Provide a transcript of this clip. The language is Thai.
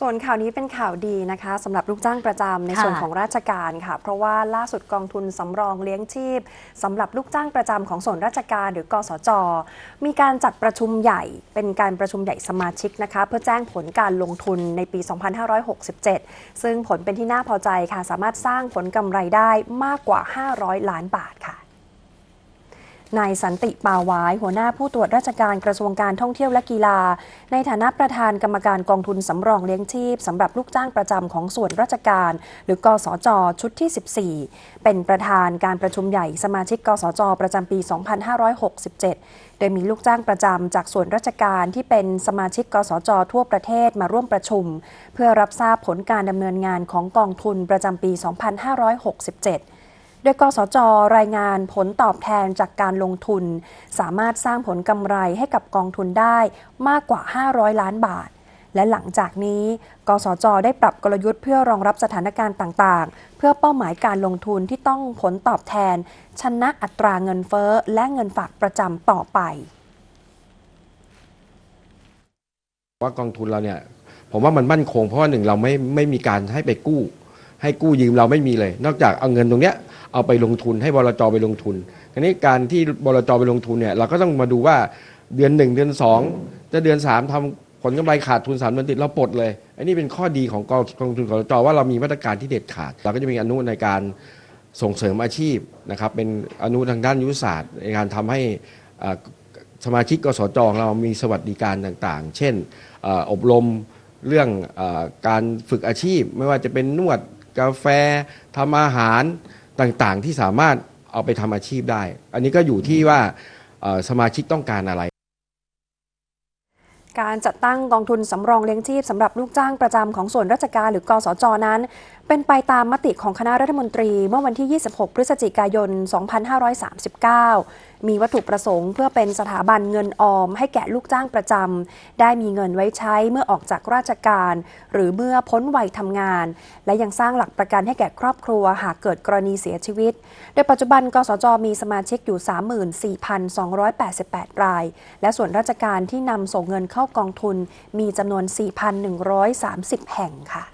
ส่วนข่าวนี้เป็นข่าวดีนะคะสำหรับลูกจ้างประจำในค่ะส่วนของราชการค่ะ เพราะว่าล่าสุดกองทุนสำรองเลี้ยงชีพสำหรับลูกจ้างประจำของส่วนราชการหรือกสจ มีการจัดประชุมใหญ่เป็นการประชุมใหญ่สมาชิกนะคะ เพื่อแจ้งผลการลงทุนในปี 2567 ซึ่งผลเป็นที่น่าพอใจค่ะ สามารถสร้างผลกำไรได้มากกว่า 500 ล้านบาทค่ะ นายสันติปาวาย หัวหน้าผู้ตรวจราชการกระทรวงการท่องเที่ยวและกีฬา ในฐานะประธานกรรมการกองทุนสำรองเลี้ยงชีพสำหรับลูกจ้างประจำของส่วนราชการ หรือกสจชุดที่ 14 เป็นประธานการประชุมใหญ่สมาชิก กสจประจำปี 2567 โดยมีลูกจ้างประจำจากส่วนราชการที่เป็นสมาชิก กสจทั่วประเทศมาร่วมประชุม เพื่อรับทราบผลการดำเนินงานของกองทุนประจำปี 2567 โดยกสจรายงานผลตอบแทนจากการลงทุน สามารถสร้างผลกำไรให้กับกองทุนได้มากกว่า 500 ล้านบาท และหลังจากนี้ กสจ ได้ปรับกลยุทธ์เพื่อรองรับสถานการณ์ต่างๆ เพื่อเป้าหมายการลงทุนที่ต้องผลตอบแทน ชนะอัตราเงินเฟ้อและเงินฝากประจำต่อไป ว่ากองทุนเราเนี่ยผมว่ามันมั่นคงเพราะว่าหนึ่งเราไม่ไม่มีการให้ไปกู้ ให้กู้ยืมเราไม่มีเลย นอกจากเอาเงินตรงเนี้ย เอาไปลงทุนให้บลจไปลงทุนทีนี้การที่บลจไปลงทุนเนี่ยเราก็ต้องมาดูว่าเดือนหนึ่งเดือนสองจะเดือนสามทำผลกำไรขาดทุนสามเดือนติดเราปลดเลยอันนี้เป็นข้อดีของกองกองทุนกลจว่าเรามีมาตรการที่เด็ดขาด เราก็จะมีอนุในการส่งเสริมอาชีพนะครับเป็นอนุทางด้านยุทธศาสตร์ในการทำให้สมาชิกกสจเรามีสวัสดิการต่างๆ เช่นอบรมเรื่องออการฝึกอาชีพ ไม่ว่าจะเป็นนวดกาแฟทำอาหาร ต่างๆ ที่สามารถเอาไปทำอาชีพได้ อันนี้ก็อยู่ที่ว่าเอ่อสมาชิกต้องการอะไร การจัดตั้งกองทุนสำรองเลี้ยงชีพสำหรับลูกจ้างประจำของส่วนราชการหรือกสจนั้น เป็นไปตามมติของคณะรัฐมนตรี เมื่อวันที่ 26 พฤศจิกายน 2539 มีวัตถุประสงค์เพื่อเป็นสถาบันเงินออม ให้แก่ลูกจ้างประจำได้มีเงินไว้ใช้เมื่อออกจากราชการ หรือเมื่อพ้นวัยทำงาน และยังสร้างหลักประกันให้แก่ครอบครัวหากเกิดกรณีเสียชีวิต โดยปัจจุบันกสจมีสมาชิกอยู่ 34,288 ราย และส่วนราชการที่นำส่งเงินเข้าเข้ากองทุนมีจำนวน 4,130 แห่งค่ะ